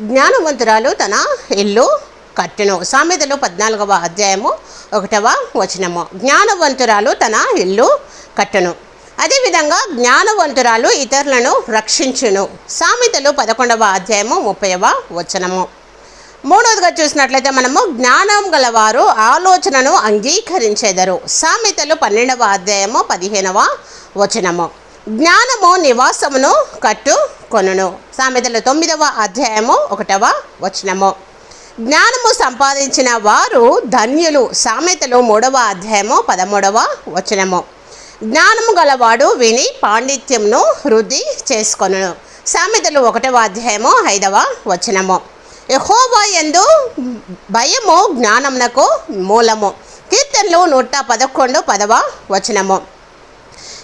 జ్ఞానవంతురాలు తన ఇల్లు కట్టెను. సామెతలు పద్నాలుగవ అధ్యాయము ఒకటవ వచనము. జ్ఞానవంతురాలు తన ఇల్లు కట్టెను. అదేవిధంగా జ్ఞానవంతురాలు ఇతరులను రక్షించును. సామెతలు పదకొండవ అధ్యాయము ముప్పైవ వచనము. మూడవదిగా చూసినట్లయితే మనము జ్ఞానం గలవారు ఆలోచనను అంగీకరించేదరు. సామెతలు పన్నెండవ అధ్యాయము పదిహేనవ వచనము. జ్ఞానము నివాసమును కట్టు కొనును. సామెతలు తొమ్మిదవ అధ్యాయము ఒకటవ వచనము. జ్ఞానము సంపాదించిన వారు ధన్యులు. సామెతలు మూడవ అధ్యాయము పదమూడవ వచనము. జ్ఞానము గలవాడు విని పాండిత్యమును వృద్ధి చేసుకొనును. సామెతలు ఒకటవ అధ్యాయము ఐదవ వచనము. యహోవా ఎందు భయము జ్ఞానమునకు మూలము. కీర్తనలు నూట పదకొండు పదవ వచనము.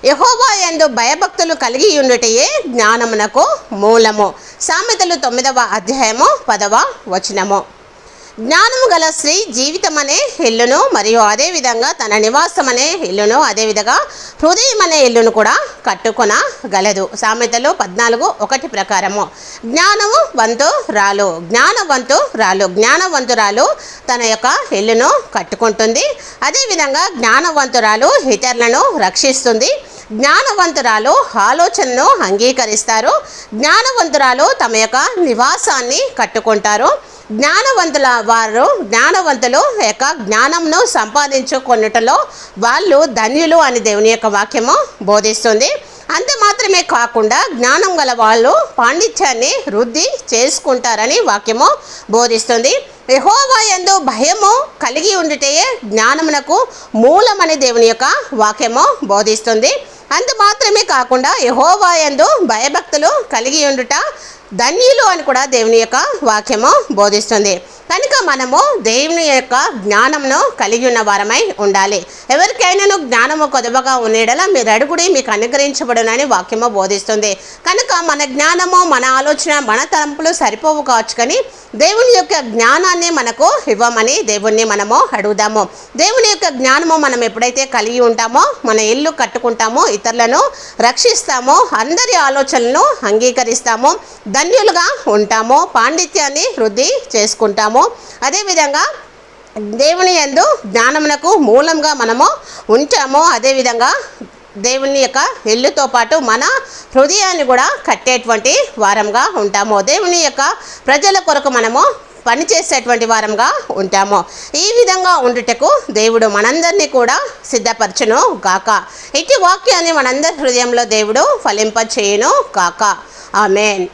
యహోవా ఎందు భయభక్తులు కలిగి ఉండుటయే జ్ఞానమునకు మూలము. సామెతలు తొమ్మిదవ అధ్యాయము పదవ వచనము. జ్ఞానము గల స్త్రీ జీవితం అనే ఇల్లును మరియు అదేవిధంగా తన నివాసం అనే ఇల్లును అదేవిధంగా హృదయం అనే ఇల్లును కూడా కట్టుకొనగలదు. సామెతలు పద్నాలుగు ఒకటి ప్రకారము. జ్ఞానము వంతు రాలు జ్ఞానవంతు రాలు జ్ఞానవంతురాలు తన యొక్క ఇల్లును కట్టుకుంటుంది. అదేవిధంగా జ్ఞానవంతురాలు ఇతరులను రక్షిస్తుంది. జ్ఞానవంతురాలు ఆలోచనను అంగీకరిస్తారు. జ్ఞానవంతురాలు తమ యొక్క నివాసాన్ని కట్టుకుంటారు. జ్ఞానవంతుల వారు జ్ఞానవంతులు యొక్క జ్ఞానంను సంపాదించుకొనుటలో వాళ్ళు ధన్యులు అని దేవుని యొక్క వాక్యము బోధిస్తుంది. అంత మాత్రమే కాకుండా జ్ఞానం గల వాళ్ళు పాండిత్యాన్ని వృద్ధి చేసుకుంటారని వాక్యము బోధిస్తుంది. యహోవా ఎందు భయము కలిగి ఉండితే జ్ఞానమునకు మూలమని దేవుని యొక్క వాక్యము బోధిస్తుంది. అందు మాత్రమే కాకుండా యహోవా ఎందు భయభక్తులు కలిగి ఉండుట ధన్యులు అని కూడా దేవుని యొక్క వాక్యము బోధిస్తుంది. కనుక మనము దేవుని యొక్క జ్ఞానమును కలిగి ఉన్న వారమై ఉండాలి. ఎవరికైనాను జ్ఞానము కొదవగా ఉండేలా మీరు అడుగుడి మీకు అనుగ్రహించబడునని వాక్యము బోధిస్తుంది. కనుక మన జ్ఞానము మన ఆలోచన మన తలంపులు సరిపోవు కావచ్చు కానీ దేవుని యొక్క జ్ఞానాన్ని మనకు ఇవ్వమని దేవుణ్ణి మనము అడుగుదాము. దేవుని యొక్క జ్ఞానము మనం ఎప్పుడైతే కలిగి ఉంటామో మన ఇల్లు కట్టుకుంటామో ఇతరులను రక్షిస్తామో అందరి ఆలోచనలను అంగీకరిస్తాము ధన్యులుగా ఉంటాము పాండిత్యాన్ని వృద్ధి చేసుకుంటాము అదేవిధంగా దేవుని యందు జ్ఞానమునకు మూలంగా మనము ఉంటాము అదేవిధంగా దేవుని యొక్క ఇల్లుతో పాటు మన హృదయాన్ని కూడా కట్టేటువంటి వారంగా ఉంటాము. దేవుని యొక్క ప్రజల కొరకు మనము పనిచేసేటువంటి వారంగా ఉంటాము. ఈ విధంగా ఉండుటకు దేవుడు మనందరినీ కూడా సిద్ధపరచును గాక. ఇటు వాక్యాన్ని మనందరి హృదయంలో దేవుడు ఫలింప చేయును గాక. ఆమెన్.